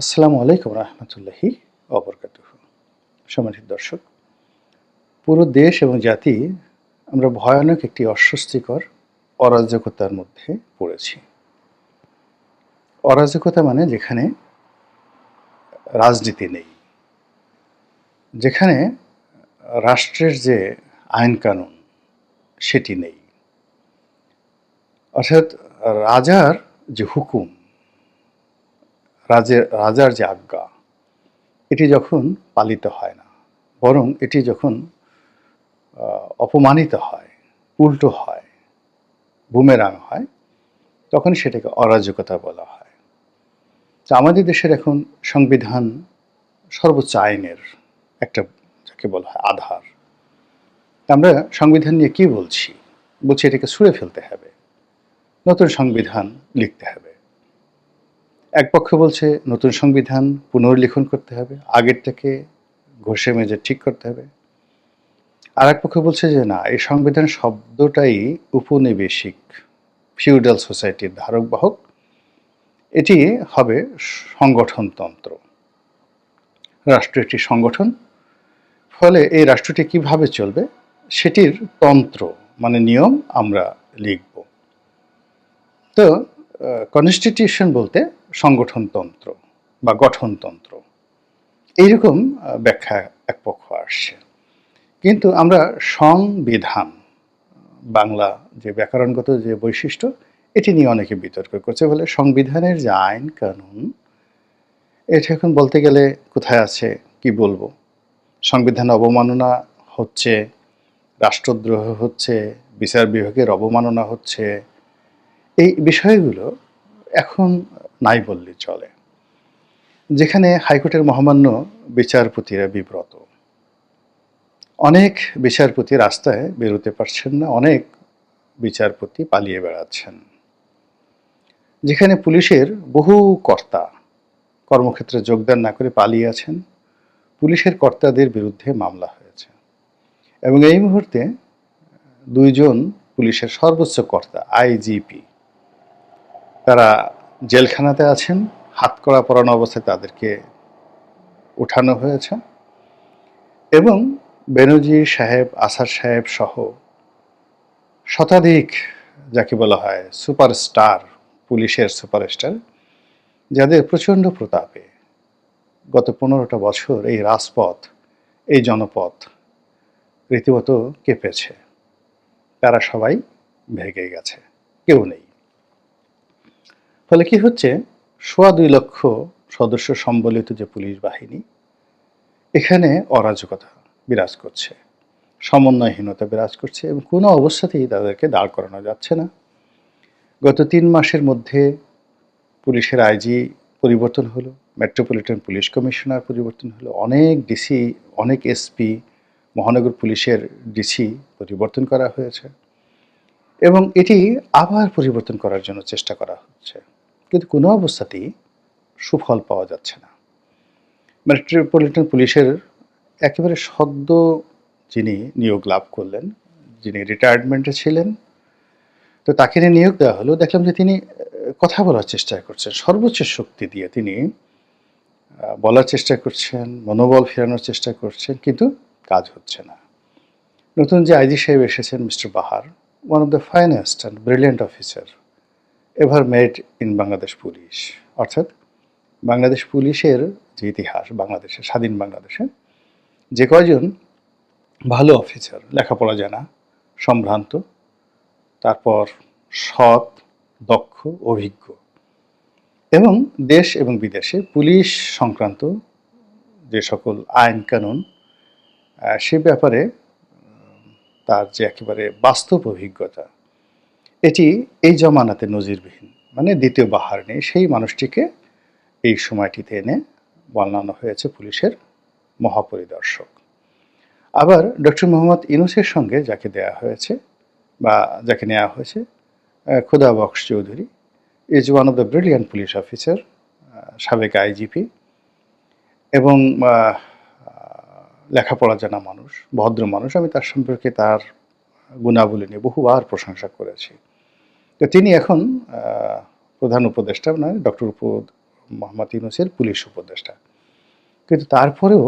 আসসালামু আলাইকুম রহমতুল্লাহি অবরকাত সম্মানিত দর্শক, পুরো দেশ এবং জাতি আমরা ভয়ানক একটি অস্বস্তিকর অরাজকতার মধ্যে পড়েছি। অরাজকতা মানে যেখানে রাজনীতি নেই, যেখানে রাষ্ট্রের যে আইন কানুন সেটি নেই। অর্থাৎ রাজার যে হুকুম রাজের রাজার যে আজ্ঞা, এটি যখন পালিত হয় না, বরং এটি যখন অপমানিত হয়, উল্টো হয়, বুমেরাং হয়, তখন সেটাকে অরাজকতা বলা হয়। তো আমাদের দেশের এখন সংবিধান সর্বোচ্চ আইনের একটা, যাকে বলা হয় আধার। আমরা সংবিধান নিয়ে কি বলছি? বলছি এটাকে ছুঁড়ে ফেলতে হবে, নতুন সংবিধান লিখতে হবে। এক পক্ষ বলছে, নতুন সংবিধান পুনর্লিখন করতে হবে, আগেরটাকে ঘষে মেজে ঠিক করতে হবে। আর এক পক্ষ বলছে যে, না, এই সংবিধান শব্দটাই উপনিবেশিক, ফিউডাল সোসাইটির ধারক বাহক এটি হবে সংগঠনতন্ত্র রাষ্ট্র একটি সংগঠন। ফলে এই রাষ্ট্রটি কীভাবে চলবে, সেটির তন্ত্র মানে নিয়ম আমরা লিখব। তো কনস্টিটিউশন বলতে সংগঠনতন্ত্র বা গঠনতন্ত্র। এইরকম ব্যাখ্যা এক পক্ষ আসছে। কিন্তু আমরা সংবিধান, বাংলা যে ব্যাকরণগত যে বৈশিষ্ট্য, এটি নিয়ে অনেকে বিতর্ক করছে বলে সংবিধানের যে আইন কানুন, এটা এখন বলতে গেলে কোথায় আছে, কি বলব? সংবিধান অবমাননা হচ্ছে, রাষ্ট্রদ্রোহ হচ্ছে, বিচার বিভাগের অবমাননা হচ্ছে এই বিষয়গুলো এখন নাই বললে চলে। যেখানে হাইকোর্টের মহামান্য বিচারপতিরা বিব্রত। অনেক বিচারপতি রাস্তায় বেরোতে পারছেন না, অনেক বিচারপতি পালিয়ে বেড়াচ্ছেন। যেখানে পুলিশের বহু কর্তা কর্মক্ষেত্রে যোগদান না করে পালিয়ে আছেন, পুলিশের কর্তাদের বিরুদ্ধে মামলা হয়েছে। এবং এই মুহূর্তে দুইজন পুলিশের সর্বোচ্চ কর্তা, আইজিপি তারা জেলখানাতে আছেন, হাত করা পরানো অবস্থায় তাদেরকে উঠানো হয়েছে এবং বেনজির সাহেব আসার সাহেব সহ শতাধিক, যাকে বলা হয় সুপারস্টার, পুলিশের সুপারস্টার, যাদের প্রচণ্ড প্রতাপে গত পনেরোটা বছর এই রাজপথ, এই জনপথ রীতিমতো কেঁপেছে। তারা সবাই ভেগে গেছে। কেউ নেই। ফলে কি হচ্ছে? সোয়া দুই লক্ষ সদস্য সম্বলিত যে পুলিশ বাহিনী, এখানে অরাজকতা বিরাজ করছে, সমন্বয়হীনতা বিরাজ করছে এবং কোনো অবস্থাতেই তাদেরকে দাঁড় করানো যাচ্ছে না। গত তিন মাসের মধ্যে পুলিশের আইজি পরিবর্তন হলো, মেট্রোপলিটন পুলিশ কমিশনার পরিবর্তন হলো, অনেক ডিসি অনেক এসপি মহানগর পুলিশের ডিসি পরিবর্তন করা হয়েছে এবং এটি আবার পরিবর্তন করার জন্য চেষ্টা করা হচ্ছে। কিন্তু কোনো অবস্থাতেই সুফল পাওয়া যাচ্ছে না। মেট্রোপলিটন পুলিশের একেবারে সদ্য যিনি নিয়োগ লাভ করলেন, যিনি রিটায়ারমেন্টে ছিলেন, তো তাকে নিয়ে নিয়োগ দেওয়া হলো। দেখলাম যে তিনি কথা বলার চেষ্টা করছেন, সর্বোচ্চ শক্তি দিয়ে তিনি বলার চেষ্টা করছেন, মনোবল ফেরানোর চেষ্টা করছেন, কিন্তু কাজ হচ্ছে না। নতুন যে আইজি সাহেব এসেছেন, mister Bahar one of the finest and brilliant officer ever made in Bangladesh police. অর্থাৎ বাংলাদেশ পুলিশের যে ইতিহাস, বাংলাদেশের, স্বাধীন বাংলাদেশে যে কয়জন ভালো অফিসার, লেখাপড়া জানা, সম্ভ্রান্ত, তারপর সৎ, দক্ষ, অভিজ্ঞ এবং দেশ এবং বিদেশে পুলিশ সংক্রান্ত যে সকল আইন কানুন সে ব্যাপারে তার যে একেবারে বাস্তব অভিজ্ঞতা এটি এই জমানাতে নজিরবিহীন মানে দ্বিতীয় বাহার নেই। সেই মানুষটিকে এই সময়টিতে এনে বর্ণানো হয়েছে পুলিশের মহাপরিদর্শক। আবার ডক্টর মোহাম্মদ ইনুসের সঙ্গে যাকে দেয়া হয়েছে বা যাকে নেওয়া হয়েছে Khuda Bakhsh Chowdhury, is one of the brilliant police officer সাবেক আইজিপি এবং লেখাপড়া জানা মানুষ, ভদ্র মানুষ। আমি তার সম্পর্কে তার গুণাবলী নিয়ে বহুবার প্রশংসা করেছি। তো তিনি এখন প্রধান উপদেষ্টা মানে ডক্টর উপ, মোহাম্মদ ইউনুসের পুলিশ উপদেষ্টা। কিন্তু তারপরেও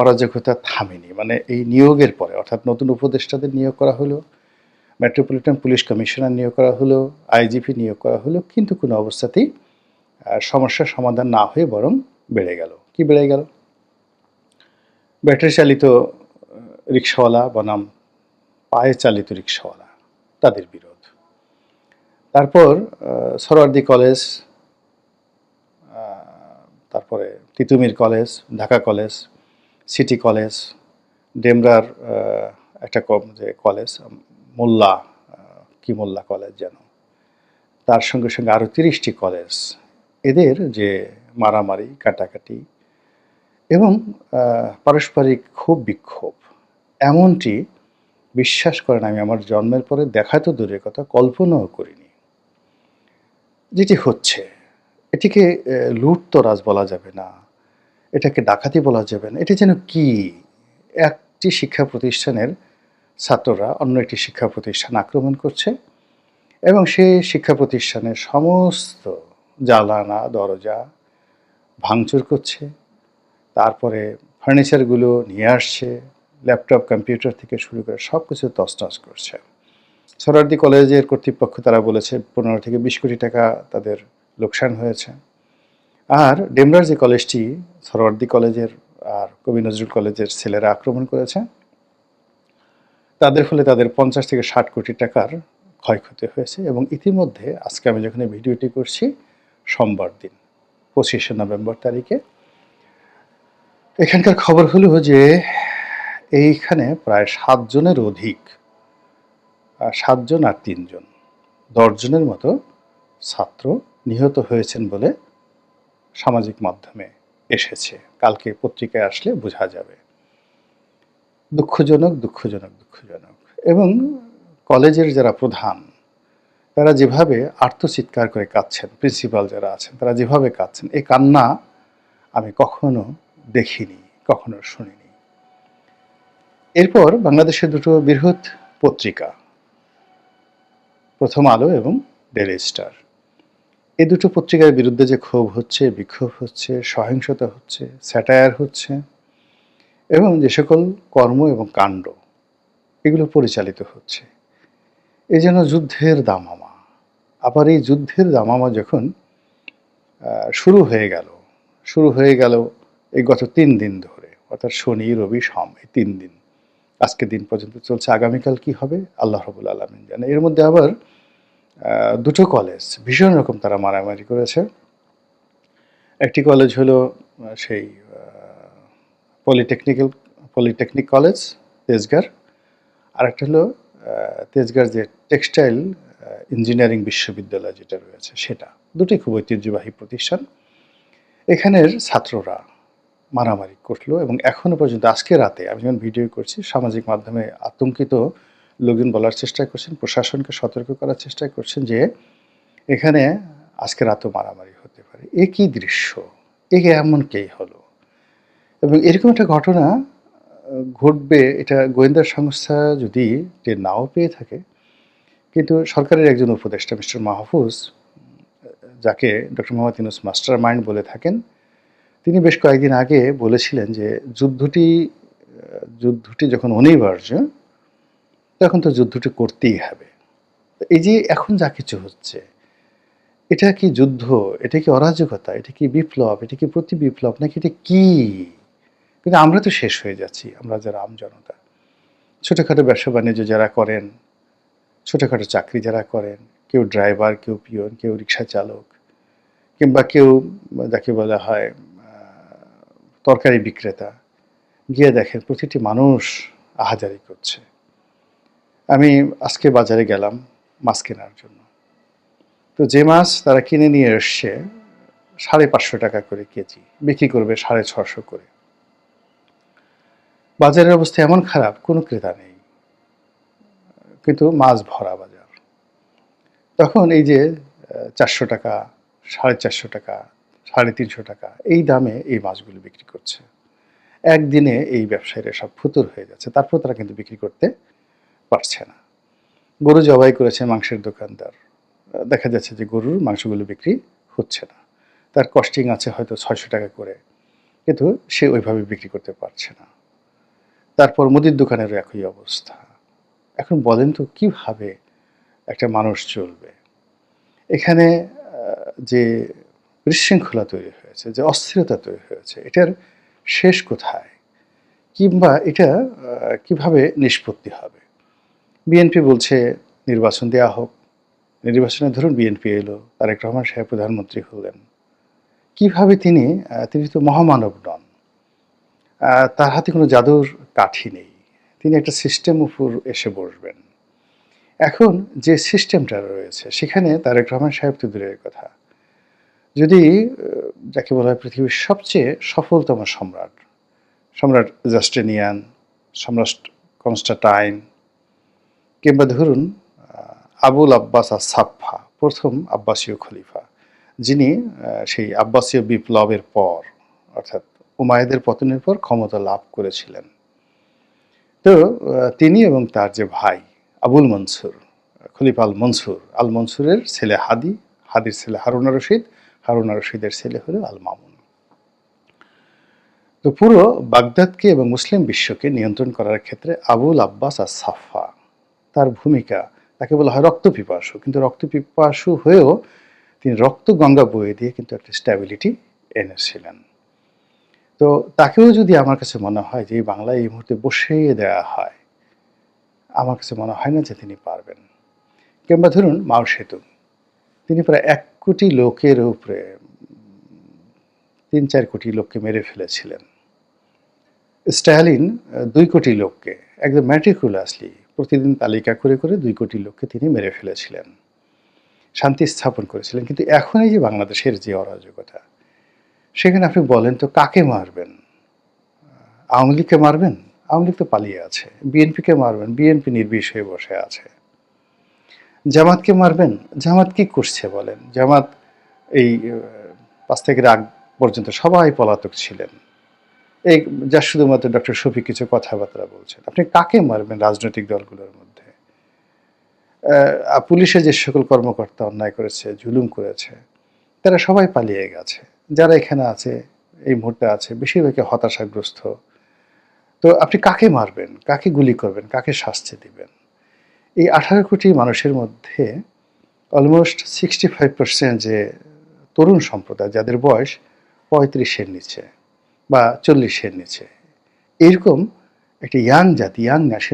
অরাজকতা থামেনি। মানে এই নিয়োগের পরে, অর্থাৎ নতুন উপদেষ্টাদের নিয়োগ করা হলো, মেট্রোপলিটন পুলিশ কমিশনার নিয়োগ করা হলো, আইজিপি নিয়োগ করা হলো, কিন্তু কোনো অবস্থাতেই সমস্যার সমাধান না হয়ে বরং বেড়ে গেল। কি বেড়ে গেল? ব্যাটারি চালিত রিক্সাওয়ালা বনাম, পায়ে চালিত রিক্সাওয়ালা, তাদের বিরোধ। তারপর আহ, সরোয়ার্দী কলেজ তারপরে Titumir college Dhaka college city college ডেমরার একটা কম যে কলেজ মোল্লা কি মোল্লা কলেজ যেন। তার সঙ্গে সঙ্গে আরও তিরিশটি কলেজ। এদের যে মারামারি কাটাকাটি এবং পারস্পরিক খুব বিক্ষোভ। এমনটি বিশ্বাস করেন আমি আমার জন্মের পরে দেখা তো দূরের কথা কল্পনাও করিনি। যেটি হচ্ছে, এটিকে লুটতরাজ বলা যাবে না, এটাকে ডাকাতি বলা যাবে না, এটি যেন কি? একটি শিক্ষা প্রতিষ্ঠানের ছাত্ররা অন্য একটি শিক্ষা প্রতিষ্ঠান আক্রমণ করছে এবং সেই শিক্ষা প্রতিষ্ঠানের সমস্ত জালানা দরজা ভাঙচুর করছে। তারপরে ফার্নিচারগুলো নিয়ে আসছে, ল্যাপটপ, কম্পিউটার থেকে শুরু করে সব কিছু তছনছ করছে। সরার্দি কলেজের কর্তৃপক্ষ তারা বলেছে পনেরো থেকে বিশ কোটি টাকা তাদের লোকসান হয়েছে। আর ডেমরার যে কলেজটি সরওয়ার্দি কলেজের আর কবি নজরুল কলেজের ছেলেরা আক্রমণ করেছে। তাদের ফলে তাদের পঞ্চাশ থেকে ষাট কোটি টাকার ক্ষয়ক্ষতি হয়েছে এবং ইতিমধ্যে আজকে আমি যখন ভিডিওটি করছি, সোমবার দিন, পঁচিশে নভেম্বর তারিখে, এখানকার খবর হলো যে এইখানে প্রায় সাতজনের অধিক সাতজন আর তিনজন। দশজনের মতো ছাত্র নিহত হয়েছেন বলে সামাজিক মাধ্যমে এসেছে। কালকে পত্রিকায় আসলে বোঝা যাবে। দুঃখজনক দুঃখজনক দুঃখজনক। এবং কলেজের যারা প্রধান, তারা যেভাবে আর্তচিৎকার করে কাঁদছেন, প্রিন্সিপাল যারা আছেন, তারা যেভাবে কাঁদছেন এই কান্না আমি কখনো দেখিনি, কখনো শুনিনি। এরপর বাংলাদেশের দুটো বৃহৎ পত্রিকা প্রথম আলো এবং ডেলি স্টার। এই দুটো পত্রিকার বিরুদ্ধে যে ক্ষোভ হচ্ছে, বিক্ষোভ হচ্ছে, সহিংসতা হচ্ছে, স্যাটায়ার হচ্ছে এবং যে সকল কর্ম এবং কাণ্ড, এগুলো পরিচালিত হচ্ছে। এই যেন যুদ্ধের দামামা। আবার এই যুদ্ধের দামামা যখন শুরু হয়ে গেল, শুরু হয়ে গেল এই গত তিন দিন ধরে, অর্থাৎ শনি, রবি, সম, এই তিন দিন আজকে দিন পর্যন্ত চলছে আগামীকাল কি হবে? আল্লাহ রবুল আলমিন জানে। এর মধ্যে আবার দুটো কলেজ ভীষণ রকম তারা মারামারি করেছে। একটি কলেজ হলো সেই পলিটেকনিক্যাল পলিটেকনিক কলেজ তেজগার। আরেকটা হলো আহ, তেজগার যে টেক্সটাইল ইঞ্জিনিয়ারিং বিশ্ববিদ্যালয় যেটা রয়েছে সেটা। দুটি খুব ঐতিহ্যবাহী প্রতিষ্ঠান। এখানের ছাত্ররা মারামারি করল এবং এখনও পর্যন্ত, আজকে রাতে আমি যখন ভিডিও করছি, সামাজিক মাধ্যমে আতঙ্কিত লোকজন বলার চেষ্টা করছেন, প্রশাসনকে সতর্ক করার চেষ্টা করছেন যে এখানে আজকে রাতেও মারামারি হতে পারে। এ কী দৃশ্য? এ এমন কেই হলো? এবং এরকম একটা ঘটনা ঘটবে, এটা গোয়েন্দা সংস্থা যদি যে নাও পেয়ে থাকে, কিন্তু সরকারের একজন উপদেষ্টা, মিস্টার মাহফুজ যাকে doctor Mohammad Yunus master mind বলে থাকেন তিনি বেশ কয়েকদিন আগে বলেছিলেন যে যুদ্ধটি যুদ্ধটি যখন অনিবার্য, তখন তো যুদ্ধটি করতেই হবে। এই যে এখন যা কিছু হচ্ছে, এটা কি যুদ্ধ? এটা কি অরাজকতা? এটা কি বিপ্লব? এটা কি প্রতি বিপ্লব? নাকি এটা কি? কিন্তু আমরা তো শেষ হয়ে যাচ্ছি, আমরা যারা আম জনতা। ছোটোখাটো ব্যবসা বাণিজ্য যারা করেন, ছোটোখাটো চাকরি যারা করেন, কেউ ড্রাইভার, কেউ পিয়ন কেউ রিক্সা চালক, কিংবা কেউ যাকে বলা হয় তরকারি বিক্রেতা। গিয়ে দেখেন প্রতিটি মানুষ আহাজারি করছে। আমি আজকে বাজারে গেলাম মাছ কেনার জন্য। তো যে মাছ তারা কিনে নিয়ে এসছে সাড়ে পাঁচশো টাকা করে কেজি, বিক্রি করবে সাড়ে ছশো করে। বাজারের অবস্থা এমন খারাপ, কোনো ক্রেতা নেই। কিন্তু মাছ ভরা বাজার। তখন এই যে চারশো টাকা, সাড়ে চারশো টাকা সাড়ে তিনশো টাকা। এই দামে এই মাছগুলো বিক্রি করছে। একদিনে এই ব্যবসায়ীরা সব ফুতুর হয়ে যাচ্ছে, তারপর তারা কিন্তু বিক্রি করতে পারছে না। গরু জবাই করেছে মাংসের দোকানদার। দেখা যাচ্ছে যে গরুর মাংসগুলো বিক্রি হচ্ছে না। তার কস্টিং আছে হয়তো ছয়শো টাকা করে, কিন্তু সে ওইভাবে বিক্রি করতে পারছে না। তারপর মুদির দোকানেরও একই অবস্থা। এখন বলেন তো, কীভাবে একটা মানুষ চলবে? এখানে যে বিশৃঙ্খলা তৈরি হয়েছে, যে অস্থিরতা তৈরি হয়েছে, এটার শেষ কোথায়? কিংবা এটা কীভাবে নিষ্পত্তি হবে? বিএনপি বলছে, নির্বাচন দেওয়া হোক। নির্বাচনে ধরুন বিএনপি এলো, তারেক রহমান সাহেব প্রধানমন্ত্রী হলেন। কীভাবে তিনি তিনি তো মহামানব নন। তার হাতে কোনো জাদুর কাঠি নেই। তিনি একটা সিস্টেম উপর এসে বসবেন। এখন যে সিস্টেমটা রয়েছে, সেখানে তারেক রহমান সাহেব তো দূরের কথা। যদি যাকে বলা হয় পৃথিবীর সবচেয়ে সফলতম সম্রাট সম্রাট জাস্টেনিয়ান, সম্রাট কনস্টাটাইন কিংবা ধরুন আবুল আব্বাস আর সাফা প্রথম আব্বাসীয় খলিফা, যিনি সেই আব্বাসীয় বিপ্লবের পর, অর্থাৎ উমায়েদের পতনের পর ক্ষমতা লাভ করেছিলেন। তো তিনি এবং তার যে ভাই, আবুল মনসুর, খলিফা আল মনসুর, আল মনসুরের ছেলে হাদি, হাদির ছেলে হারুনা রশিদ হারুনা রশিদের ছেলে হলো আল মামুন তো পুরো বাগদাদকে এবং মুসলিম বিশ্বকে নিয়ন্ত্রণ করার ক্ষেত্রে আবুল আব্বাস আর সাফা তার ভূমিকা তাকে বলা হয় রক্তপিপাসু। কিন্তু রক্তপিপাসু হয়েও তিনি রক্ত গঙ্গা বয়ে দিয়ে কিন্তু একটা স্ট্যাবিলিটি এনেছিলেন। তো তাকেও যদি আমার কাছে মনে হয় যে এই বাংলায় এই মুহূর্তে বসিয়ে দেওয়া হয়, আমার কাছে মনে হয় না যে তিনি পারবেন। কিংবা ধরুন মাও সেতু, তিনি প্রায় এক কোটি লোকের উপরে, তিন চার কোটি লোককে মেরে ফেলেছিলেন। স্ট্যালিন দুই কোটি লোককে, একদম ম্যাট্রিকুলাসলি প্রতিদিন তালিকা করে করে দুই কোটি লোককে তিনি মেরে ফেলেছিলেন। শান্তি স্থাপন করেছিলেন। কিন্তু এখন এই যে বাংলাদেশের যে অরাজকতা, সেখানে আপনি বলেন তো কাকে মারবেন? আওয়ামী লীগকে মারবেন? আওয়ামী লীগ তো পালিয়ে আছে। বিএনপিকে মারবেন। বিএনপি নির্বিষ হয়ে বসে আছে। জামাতকে মারবেন, জামাত কি করছে বলেন? জামাত এই পাঁচ থেকে আগ পর্যন্ত সবাই পলাতক ছিলেন। এই যা শুধুমাত্র ডক্টর শফিক কিছু কথাবার্তা বলছেন। আপনি কাকে মারবেন রাজনৈতিক দলগুলোর মধ্যে? পুলিশে যে সকল কর্মকর্তা অন্যায় করেছে, জুলুম করেছে, তারা সবাই পালিয়ে গেছে। যারা এখানে আছে, এই মুহূর্তে আছে, বেশিরভাগই হতাশাগ্রস্ত। তো আপনি কাকে মারবেন? কাকে গুলি করবেন? কাকে শাস্তি দিবেন? এই আঠারো কোটি মানুষের মধ্যে অলমোস্ট সিক্সটি ফাইভ পার্সেন্ট যে তরুণ সম্প্রদায়, যাদের বয়স পঁয়ত্রিশের নিচে বা চল্লিশের নিচে, এরকম একটি ইয়াং জাতি ইয়াং ন্যাশন